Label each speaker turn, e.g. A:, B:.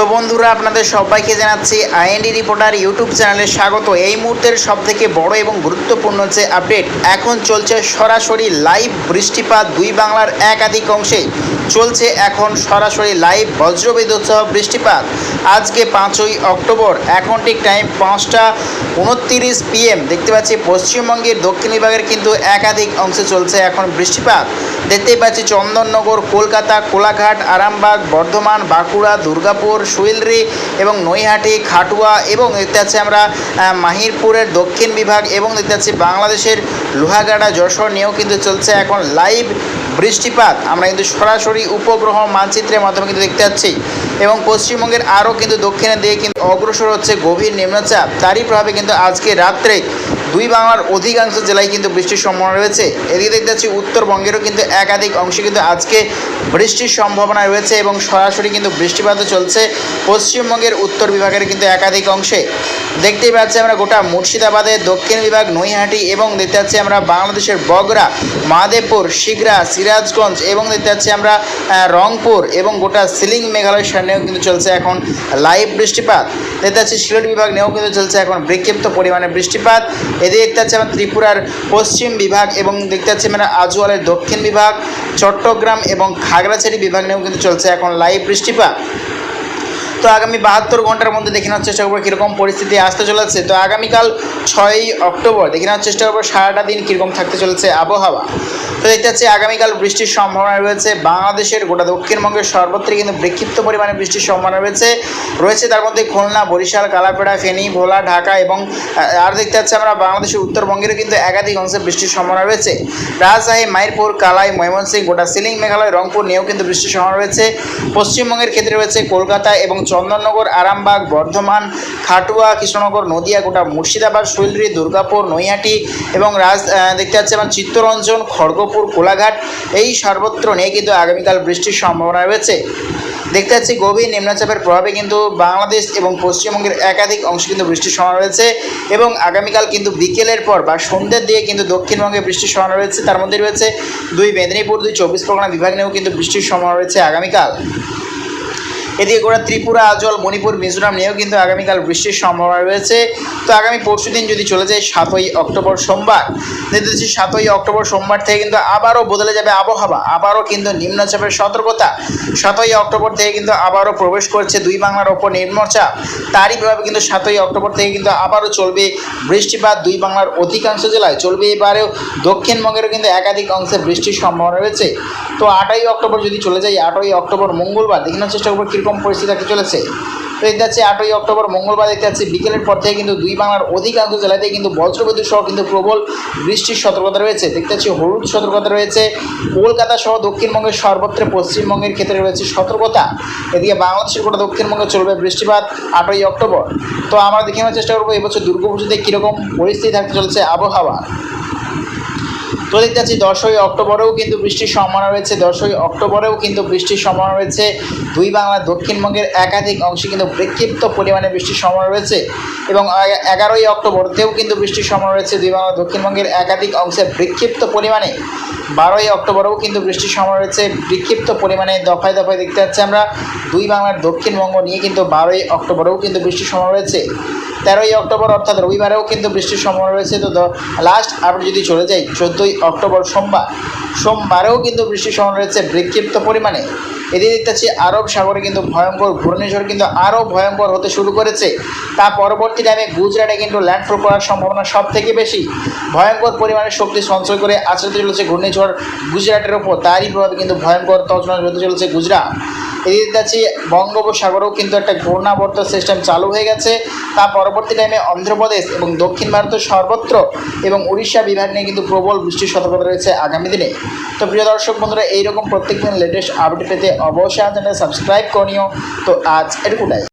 A: তো বন্ধুরা, আপনাদের সবাইকে জানাচ্ছি আইএনডি রিপোর্টার ইউটিউব চ্যানেলে স্বাগত। এই মুহূর্তের সব থেকে বড় এবং গুরুত্বপূর্ণ হচ্ছে আপডেট। এখন চলছে সরাসরি লাইভ বৃষ্টিপাত দুই বাংলার একাধিক অংশে। চলছে এখন সরাসরি লাইভ বজ্রবিদ্যুৎ সহ বৃষ্টিপাত। আজকে পাঁচই অক্টোবর, এখন ঠিক টাইম পাঁচটা উনত্রিশ পিএম। দেখতে পাচ্ছি পশ্চিমবঙ্গের দক্ষিণ বিভাগের কিন্তু একাধিক অংশে চলছে এখন বৃষ্টিপাত। দেখতেই পাচ্ছি চন্দননগর, কলকাতা, কোলাঘাট, আরামবাগ, বর্ধমান, বাঁকুড়া, দুর্গাপুর সুইলরি এবং নৈহাটি, খাটুয়া এবং দেখতে পাচ্ছি আমরা মাহিরপুরের দক্ষিণ বিভাগ এবং দেখতে পাচ্ছি বাংলাদেশের লোহাগাড়া, যশোর নিয়েও কিন্তু চলছে এখন লাইভ বৃষ্টিপাত। আমরা কিন্তু সরাসরি উপগ্রহ মানচিত্রের মাধ্যমে কিন্তু দেখতে পাচ্ছি এবং পশ্চিমবঙ্গের আরও কিন্তু দক্ষিণের দিকে কিন্তু অগ্রসর হচ্ছে গভীর নিম্নচাপ। তারই প্রভাবে কিন্তু আজকে রাত্রে দুই বাংলার অধিকাংশ জেলায় কিন্তু বৃষ্টির সম্ভাবনা রয়েছে। এদিকে দেখতে পাচ্ছি উত্তরবঙ্গেরও কিন্তু একাধিক অংশে কিন্তু আজকে বৃষ্টির সম্ভাবনা রয়েছে এবং সরাসরি কিন্তু বৃষ্টিপাতও চলছে। পশ্চিমবঙ্গের উত্তর বিভাগের কিন্তু একাধিক অংশে। দেখতেই পাচ্ছি আমরা গোটা মুর্শিদাবাদের দক্ষিণ বিভাগ, নৈহাটি এবং দেখতে পাচ্ছি আমরা বাংলাদেশের বগরা মাদেপুর শিগরা সিরাজগঞ্জ এবং দেখতে পাচ্ছি আমরা রংপুর এবং গোটা সিলিং মেঘালয় সামনেও কিন্তু চলছে এখন লাইভ বৃষ্টিপাত। দেখতে পাচ্ছি সিলেট বিভাগ নিয়েও কিন্তু চলছে এখন বিক্ষিপ্ত পরিমাণে বৃষ্টিপাত। এদিকে দেখতে পাচ্ছি আমরা ত্রিপুরার পশ্চিম বিভাগ এবং দেখতে পাচ্ছি আমরা আজওয়ালের দক্ষিণ বিভাগ, চট্টগ্রাম এবং খাগড়াছড়ি বিভাগ নিয়েও কিন্তু চলছে এখন লাইভ বৃষ্টিপাত। তো আগামী বাহাত্তর ঘণ্টার মধ্যে দেখে নেওয়ার চেষ্টা করব কীরকম পরিস্থিতি আসতে চলেছে। তো আগামীকাল ছয়ই অক্টোবর দেখে নেওয়ার চেষ্টা করব সারাটা দিন কীরকম থাকতে চলেছে আবহাওয়া। তো দেখতে পাচ্ছি আগামীকাল বৃষ্টির সম্ভাবনা রয়েছে। বাংলাদেশের গোটা দক্ষিণবঙ্গের সর্বত্রই কিন্তু বিক্ষিপ্ত পরিমাণে বৃষ্টির সম্ভাবনা রয়েছে। রয়েছে তার মধ্যে খুলনা, বরিশাল, কালাপেড়া, ফেনী, ভোলা, ঢাকা এবং আর দেখতে পাচ্ছি আমরা বাংলাদেশের উত্তরবঙ্গেরও কিন্তু একাধিক অংশে বৃষ্টির সম্ভাবনা রয়েছে। রাজশাহী, মাইরপুর, কালাই, ময়মনসিংহ, গোটা সিলিং, মেঘালয়, রংপুর নিয়েও কিন্তু বৃষ্টির সম্ভাবনা রয়েছে। পশ্চিমবঙ্গের ক্ষেত্রে রয়েছে কলকাতা এবং চন্দননগর, আরামবাগ, বর্ধমান, খাটুয়া, কৃষ্ণনগর নদিয়া গোটা মুর্শিদাবাদ, শৈলরি, দুর্গাপুর, নৈহাটি এবং রাজ দেখতে পাচ্ছি এবং চিত্তরঞ্জন, খড়গপুর, কোলাঘাট। এই সর্বত্র নিয়ে কিন্তু আগামীকাল বৃষ্টির সম্ভাবনা রয়েছে। দেখতে পাচ্ছি গভীর নিম্নচাপের প্রভাবে কিন্তু বাংলাদেশ এবং পশ্চিমবঙ্গের একাধিক অংশে কিন্তু বৃষ্টির সম্ভাবনা রয়েছে এবং আগামীকাল কিন্তু বিকেলের পর বা সন্ধ্যের দিকে কিন্তু দক্ষিণবঙ্গে বৃষ্টির সম্ভাবনা রয়েছে। তার মধ্যে রয়েছে দুই মেদিনীপুর, দুই চব্বিশ পরগনা বিভাগ নিয়েও কিন্তু বৃষ্টির সম্ভাবনা রয়েছে আগামীকাল। এদিকে গোটা ত্রিপুরা, আজল, মণিপুর, মিজোরাম নিয়েও কিন্তু আগামীকাল বৃষ্টির সম্ভাবনা রয়েছে। তো আগামী পরশু দিন যদি চলে যায় সাতই অক্টোবর সোমবার দেখতে সাতই অক্টোবর সোমবার থেকে কিন্তু আবারও বদলে যাবে আবহাওয়া। আবারও কিন্তু নিম্নচাপের সতর্কতা। সাতই অক্টোবর থেকে কিন্তু আবারও প্রবেশ করছে দুই বাংলার ওপর নিম্নচাপ তারই প্রভাবে কিন্তু সাতই অক্টোবর থেকে কিন্তু আবারও চলবে বৃষ্টিপাত। দুই বাংলার অধিকাংশ জেলায় চলবে। এবারেও দক্ষিণবঙ্গেরও কিন্তু একাধিক অংশে বৃষ্টির সম্ভাবনা রয়েছে। তো আটই অক্টোবর যদি চলে যায়, আটই অক্টোবর মঙ্গলবার দেখানোর চেষ্টা করব। কীরকম পরিস্থিতি চলেছে। তো দেখতে পাচ্ছি আটই অক্টোবর মঙ্গলবার দেখতে পাচ্ছি, বিকেলের পর থেকে কিন্তু দুই বাংলার অধিকাংশ জেলাতে কিন্তু বজ্রবিদ্যুৎ সহ কিন্তু প্রবল বৃষ্টির সতর্কতা রয়েছে। দেখতে পাচ্ছি হলুদ সতর্কতা রয়েছে, কলকাতা সহ দক্ষিণবঙ্গের সর্বত্র পশ্চিমবঙ্গের ক্ষেত্রে রয়েছে সতর্কতা। এদিকে বাংলাদেশের গোটা দক্ষিণবঙ্গে চলবে বৃষ্টিপাত আটই অক্টোবর। তো আমরা দেখে চেষ্টা করব এবছর দুর্গাপুজোতে কীরকম পরিস্থিতি থাকতে চলেছে আবহাওয়া। তো দেখতে পাচ্ছি দশই অক্টোবরেও কিন্তু বৃষ্টির সম্ভাবনা রয়েছে, দশই অক্টোবরেও কিন্তু বৃষ্টির সম্ভাবনা রয়েছে। দুই বাংলার দক্ষিণবঙ্গের একাধিক অংশে কিন্তু বিক্ষিপ্ত পরিমাণে বৃষ্টির সম্ভাবনা রয়েছে এবং এগারোই অক্টোবরতেও কিন্তু বৃষ্টির সম্ভাবনা রয়েছে। দুই বাংলা দক্ষিণবঙ্গের একাধিক অংশে বিক্ষিপ্ত পরিমাণে বারোই অক্টোবরেও কিন্তু বৃষ্টির সম্ভাবনা রয়েছে। বিক্ষিপ্ত পরিমাণে দফায় দফায় দেখতে পাচ্ছি আমরা। দুই বাংলার দক্ষিণবঙ্গ নিয়ে কিন্তু বারোই অক্টোবরেও কিন্তু বৃষ্টির সম্ভাবনা রয়েছে। তেরোই অক্টোবর, অর্থাৎ রবিবারেও কিন্তু বৃষ্টির সম্ভাবনা রয়েছে। তো লাস্ট আপনি যদি চলে যাই, চোদ্দোই অক্টোবর সোমবার। সোমবারেও কিন্তু বৃষ্টির সম্ভাবনা রয়েছে বিক্ষিপ্ত পরিমাণে। এদিকে দেখতে পাচ্ছি আরব সাগরে কিন্তু ভয়ঙ্কর ঘূর্ণিঝড় কিন্তু আরও ভয়ঙ্কর হতে শুরু করেছে। তা পরবর্তী টাইমে গুজরাটে কিন্তু ল্যান্ডফল করার সম্ভাবনা সব থেকে বেশি। ভয়ঙ্কর পরিমাণে শক্তি সঞ্চয় করে আচরতে চলেছে ঘূর্ণিঝড় গুজরাটের ওপর তারই প্রভাবে কিন্তু ভয়ঙ্কর তছনছ হতে চলেছে গুজরাট। এদিকে দেখছি বঙ্গোপসাগরেও কিন্তু একটা ঘূর্ণাবর্ত সিস্টেম চালু হয়ে গেছে। তা পরবর্তী টাইমে অন্ধ্রপ্রদেশ এবং দক্ষিণ ভারতের সর্বত্র এবং উড়িষ্যা বিভাগ নিয়ে কিন্তু প্রবল বৃষ্টির সতর্কতা রয়েছে আগামী দিনে। তো প্রিয় দর্শক বন্ধুরা, এইরকম প্রত্যেকদিন লেটেস্ট আপডেট পেতে অবশ্যই চ্যানেল সাবস্ক্রাইব করিও তো আজ এটুকুটাই।